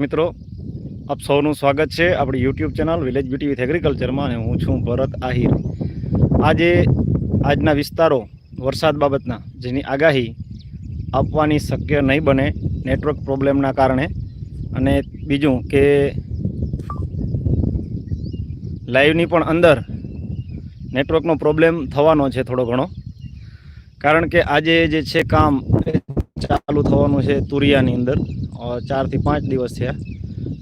મિત્રો, આપ સૌનું સ્વાગત છે આપણી YouTube channel village beauty with એગ્રીકલ્ચરમાં અને હું છું ભરત આહિર. આજે આજના વિસ્તારો વરસાદ બાબતના, જેની આગાહી આપવાની શક્ય નહીં બને નેટવર્ક પ્રોબ્લેમના કારણે. અને બીજું કે લાઈવની પણ અંદર નેટવર્કનો પ્રોબ્લેમ થવાનો છે થોડો ઘણો. કારણ કે આજે જે છે કામ ચાલુ થવાનું છે તુરિયાની અંદર. ચારથી પાંચ દિવસ થયા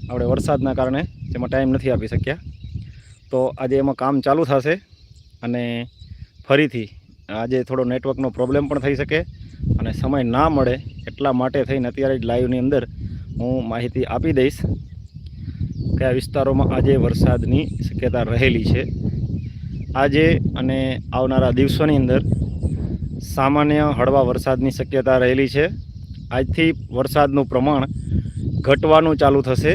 આપણે વરસાદના કારણે તેમાં ટાઈમ નથી આપી શક્યા. તો આજે એમાં કામ ચાલુ થશે અને ફરીથી આજે થોડો નેટવર્કનો પ્રોબ્લેમ પણ થઈ શકે અને સમય ના મળે એટલા માટે થઈને અત્યારે જ લાઈવની અંદર હું માહિતી આપી દઈશ કયા વિસ્તારોમાં આજે વરસાદની શક્યતા રહેલી છે. આજે અને આવનારા દિવસોની અંદર સામાન્ય હળવા વરસાદની શક્યતા રહેલી છે. આજથી વરસાદનું પ્રમાણ ઘટવાનું ચાલુ થશે.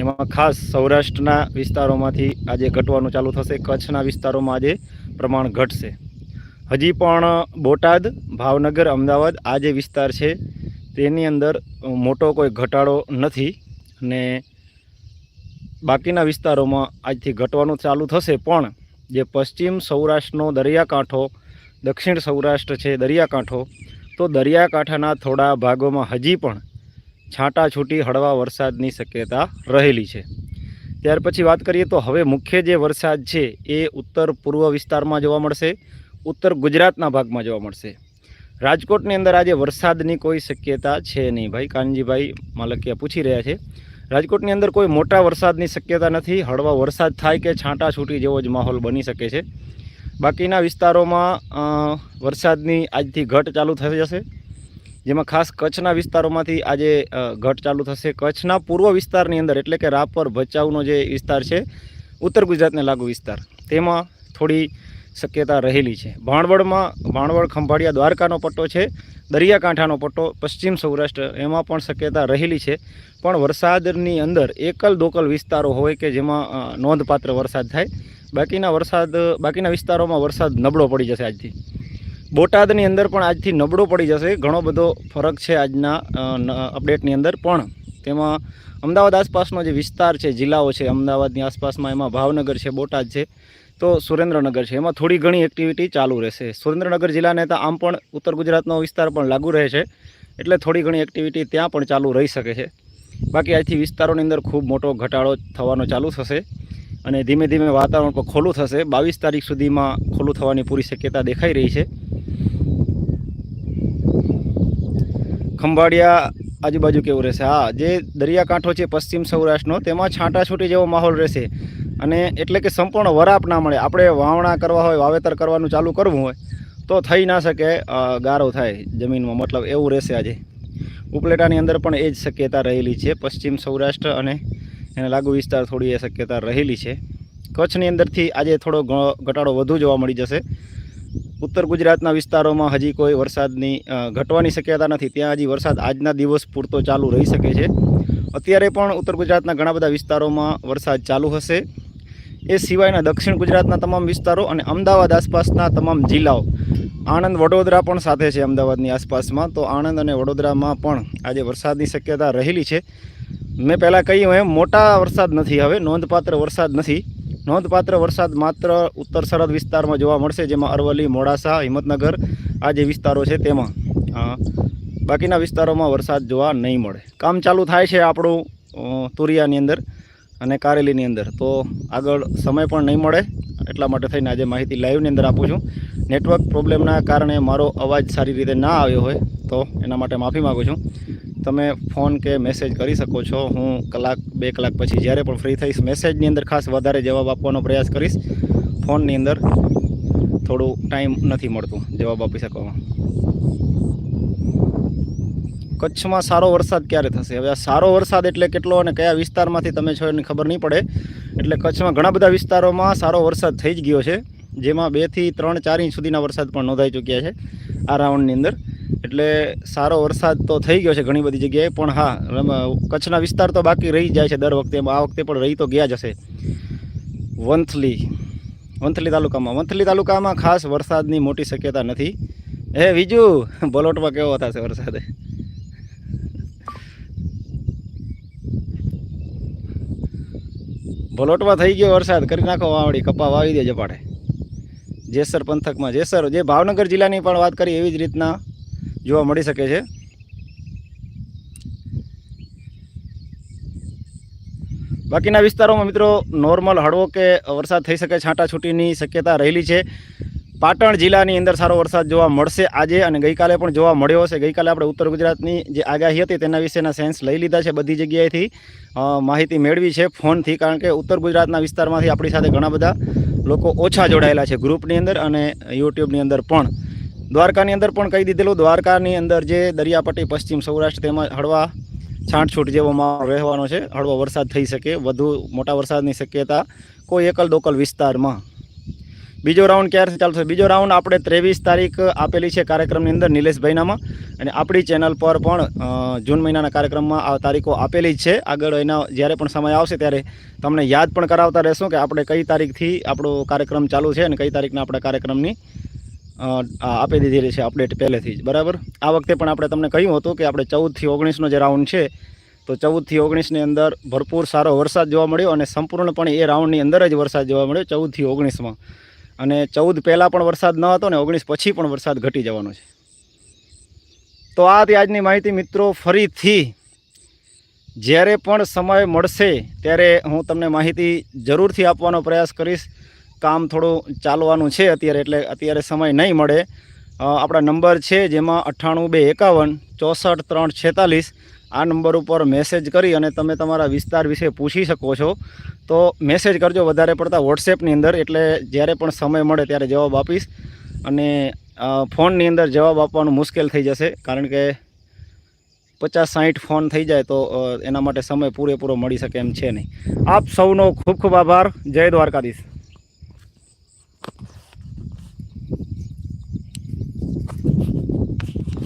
એમાં ખાસ સૌરાષ્ટ્રના વિસ્તારોમાંથી આજે ઘટવાનું ચાલુ થશે. કચ્છના વિસ્તારોમાં આજે પ્રમાણ ઘટશે. હજી પણ બોટાદ, ભાવનગર, અમદાવાદ આ જે વિસ્તાર છે, તેની અંદર મોટો કોઈ ઘટાડો નથી અને બાકીના વિસ્તારોમાં આજથી ઘટવાનું ચાલુ થશે. પણ જે પશ્ચિમ સૌરાષ્ટ્રનો દરિયાકાંઠો, દક્ષિણ સૌરાષ્ટ્ર છે, દરિયાકાંઠો તો દરિયાકાંઠાના થોડા ભાગોમાં હજી પણ છાંટાછૂટી હળવા વરસાદની શક્યતા રહેલી છે. ત્યાર પછી વાત કરીએ તો હવે મુખ્ય જે વરસાદ છે એ ઉત્તર પૂર્વ વિસ્તારમાં જોવા મળશે, ઉત્તર ગુજરાતના ભાગમાં જોવા મળશે. રાજકોટની અંદર આજે વરસાદની કોઈ શક્યતા છે નહીં. ભાઈ કાનજીભાઈ માલકિયા પૂછી રહ્યા છે, રાજકોટની અંદર કોઈ મોટા વરસાદની શક્યતા નથી? હળવા વરસાદ થાય કે છાંટાછૂટી જેવો જ માહોલ બની શકે છે? બાકીના વિસ્તારોમાં વરસાદની આજથી ઘટ ચાલુ થઈ જશે. જેમાં ખાસ કચ્છના વિસ્તારોમાંથી આજે ઘટ ચાલુ થશે. કચ્છના પૂર્વ વિસ્તારની અંદર એટલે કે રાપર ભચાઉનો જે વિસ્તાર છે, ઉત્તર ગુજરાતને લાગુ વિસ્તાર, તેમાં થોડી શક્યતા રહેલી છે. ભાણવડમાં, ભાણવડ ખંભાળિયા દ્વારકાનો પટ્ટો છે, દરિયાકાંઠાનો પટ્ટો પશ્ચિમ સૌરાષ્ટ્ર, એમાં પણ શક્યતા રહેલી છે. પણ વરસાદની અંદર એકલ દોકલ વિસ્તારો હોય કે જેમાં નોંધપાત્ર વરસાદ થાય બાકીના વરસાદ, બાકીના વિસ્તારોમાં વરસાદ નબળો પડી જશે આજથી. બોટાદની અંદર પણ આજથી નબળો પડી જશે. ઘણો બધો ફરક છે આજના અપડેટની અંદર. પણ તેમાં અમદાવાદ આસપાસનો જે વિસ્તાર છે, જિલ્લાઓ છે, અમદાવાદની આસપાસમાં એમાં ભાવનગર છે, બોટાદ છે, તો સુરેન્દ્રનગર છે. એમાં થોડી ઘણી એક્ટિવિટી ચાલુ રહેશે. સુરેન્દ્રનગર જિલ્લાને તો આમ પણ ઉત્તર ગુજરાતનો વિસ્તાર પણ લાગુ રહે છે. એટલે થોડી ઘણી એક્ટિવિટી ત્યાં પણ ચાલુ રહી શકે છે. બાકી આજથી વિસ્તારોની અંદર ખૂબ મોટો ઘટાડો થવાનો ચાલુ થશે. અને ધીમે ધીમે વાતાવરણ પણ ખોલું થશે. બાવીસ તારીખ સુધીમાં ખોલું થવાની પૂરી શક્યતા દેખાઈ રહી છે. ખંભાળિયા આજુબાજુ કેવું રહેશે? હા, જે દરિયાકાંઠો છે પશ્ચિમ સૌરાષ્ટ્રનો, તેમાં છાંટાછૂટી જેવો માહોલ રહેશે. અને એટલે કે સંપૂર્ણ વરાપ ના મળે. આપણે વાવણા કરવા હોય, વાવેતર કરવાનું ચાલુ કરવું હોય, તો થઈ ના શકે ગારો થાય જમીનમાં. મતલબ એવું રહેશે આજે. ઉપલેટાની અંદર પણ એ જ શક્યતા રહેલી છે. પશ્ચિમ સૌરાષ્ટ્ર અને એને લાગુ વિસ્તાર થોડી એ શક્યતા રહેલી છે. કચ્છની અંદરથી આજે થોડો ઘટાડો વધુ જોવા મળી જશે. ઉત્તર ગુજરાતના વિસ્તારોમાં હજી કોઈ વરસાદની ઘટવાની શક્યતા નથી. ત્યાં હજી વરસાદ આજના દિવસ પૂરતો ચાલુ રહી શકે છે. અત્યારે પણ ઉત્તર ગુજરાતના ઘણા બધા વિસ્તારોમાં વરસાદ ચાલુ હશે. એ સિવાયના દક્ષિણ ગુજરાતના તમામ વિસ્તારો અને અમદાવાદ આસપાસના તમામ જિલ્લાઓ. આણંદ, વડોદરા પણ સાથે છે અમદાવાદની આસપાસમાં. તો આણંદ અને વડોદરામાં પણ આજે વરસાદની શક્યતા રહેલી છે. મેં પહેલાં કહ્યું એમ, મોટા વરસાદ નથી હવે, નોંધપાત્ર વરસાદ નથી. નોંધપાત્ર વરસાદ માત્ર ઉત્તર સરહદ વિસ્તારમાં જોવા મળશે, જેમાં અરવલ્લી, મોડાસા, હિંમતનગર આ જે વિસ્તારો છે તેમાં. બાકીના વિસ્તારોમાં વરસાદ જોવા નહીં મળે. કામ ચાલુ થાય છે આપણું તુરિયાની અંદર અને કારેલીની અંદર. તો આગળ સમય પણ નહીં મળે, એટલા માટે થઈને આજે માહિતી લાઈવની અંદર આપું છું. નેટવર્ક પ્રોબ્લેમના કારણે મારો અવાજ સારી રીતે ના આવ્યો હોય, તો એના માટે માફી માગું છું. તમે ફોન કે મેસેજ કરી શકો છો. હું કલાક, બે કલાક પછી જ્યારે પણ ફ્રી થઈશ, મેસેજની અંદર ખાસ વધારે જવાબ આપવાનો પ્રયાસ કરીશ. ફોનની અંદર થોડું ટાઈમ નથી મળતું, જવાબ આપી શકવામાં. કચ્છમાં સારો વરસાદ ક્યારે થશે? હવે આ સારો વરસાદ એટલે કેટલો અને કયા વિસ્તારમાંથી તમે છો એની ખબર નહીં પડે. એટલે કચ્છમાં ઘણા બધા વિસ્તારોમાં સારો વરસાદ થઈ જ ગયો છે, જેમાં બેથી ત્રણ ચાર ઇંચ સુધીના વરસાદ પણ નોંધાઈ ચૂક્યા છે આ રાઉન્ડની અંદર. એટલે સારો વરસાદ તો થઈ ગયો છે ઘણી બધી જગ્યાએ, પણ હા કચ્છના વિસ્તાર તો બાકી રહી જાય છે દર વખતે, આ વખતે પણ રહી તો ગયા જ હશે. વંથલી વંથલી તાલુકામાં વંથલી તાલુકામાં ખાસ વરસાદની મોટી શક્યતા નથી. હે બીજુ બલોટમાં કેવો થશે વરસાદ? ભલોટમાં થઈ ગયો વરસાદ, કરી નાખો વાવડી કપા વાવી દે જપાડે જેસર પંથકમાં, જેસર, જે ભાવનગર જિલ્લાની પણ વાત કરી, એવી જ રીતના જોવા મળી શકે છે. બાકીના વિસ્તારોમાં મિત્રો નોર્મલ હળવો કે વરસાદ થઈ શકે, છાંટાછૂટીની શક્યતા રહેલી છે. પાટણ જિલ્લાની અંદર સારો વરસાદ જોવા મળશે આજે અને ગઈકાલે પણ જોવા મળ્યો હશે. ગઈકાલે આપણે ઉત્તર ગુજરાતની જે આગાહી હતી તેના વિશેના સેન્સ લઈ લીધા છે બધી જગ્યાએથી. માહિતી મેળવી છે ફોનથી, કારણ કે ઉત્તર ગુજરાતના વિસ્તારમાંથી આપણી સાથે ઘણા બધા લોકો ઓછા જોડાયેલા છે ગ્રુપની અંદર અને યુટ્યુબની અંદર પણ. દ્વારકાની અંદર પણ કહી દીધેલું, દ્વારકાની અંદર જે દરિયાપટ્ટી, પશ્ચિમ સૌરાષ્ટ્ર તેમાં હળવા છાંટછૂટ જેવો માહોલ રહેવાનો છે. હળવો વરસાદ થઈ શકે, વધુ મોટા વરસાદની શક્યતા કોઈ એકલ દોકલ વિસ્તારમાં. બીજો રાઉન્ડ ક્યારે ચાલશે બીજો રાઉન્ડ આપણે ત્રેવીસ તારીખ આપેલી છે કાર્યક્રમની અંદર નિલેશભાઈનામાં. અને આપણી ચેનલ પર પણ જૂન મહિનાના કાર્યક્રમમાં આ તારીખો આપેલી જ છે. આગળ એના જ્યારે પણ સમય આવશે ત્યારે તમને યાદ પણ કરાવતા રહેશું કે આપણે કઈ તારીખથી આપણો કાર્યક્રમ ચાલુ છે અને કઈ તારીખના આપણા કાર્યક્રમની આપી દીધેલી છે અપડેટ પહેલેથી જ. બરાબર? આ વખતે પણ આપણે તમને કહ્યું હતું કે આપણે ચૌદથી ઓગણીસનો જે રાઉન્ડ છે, તો ચૌદથી ઓગણીસની અંદર ભરપૂર સારો વરસાદ જોવા મળ્યો અને સંપૂર્ણપણે એ રાઉન્ડની અંદર જ વરસાદ જોવા મળ્યો ચૌદથી ઓગણીસમાં. અને ચૌદ પહેલાં પણ વરસાદ ન હતો ને ઓગણીસ પછી પણ વરસાદ ઘટી જવાનો છે. તો આ હતી આજની માહિતી મિત્રો. ફરીથી જ્યારે પણ સમય મળશે ત્યારે હું તમને માહિતી જરૂરથી આપવાનો પ્રયાસ કરીશ. કામ થોડું ચાલવાનું છે અત્યારે, એટલે અત્યારે સમય નહીં મળે. આપણા નંબર છે જેમાં અઠ્ઠાણું બે એકાવન, ચોસઠ ત્રણ છેતાલીસ. આ નંબર ઉપર મેસેજ કરી અને તમે તમારા વિસ્તાર વિશે પૂછી શકો છો. તો મેસેજ કરજો વધારે પડતા વોટ્સએપની અંદર, એટલે જ્યારે પણ સમય મળે ત્યારે જવાબ આપીશ. અને ફોનની અંદર જવાબ આપવાનું મુશ્કેલ થઈ જશે, કારણ કે પચાસ સાહીઠ ફોન થઈ જાય તો એના માટે સમય પૂરેપૂરો મળી શકે એમ છે નહીં. આપ સૌનો ખૂબ ખૂબ આભાર. જય દ્વારકાધીશ.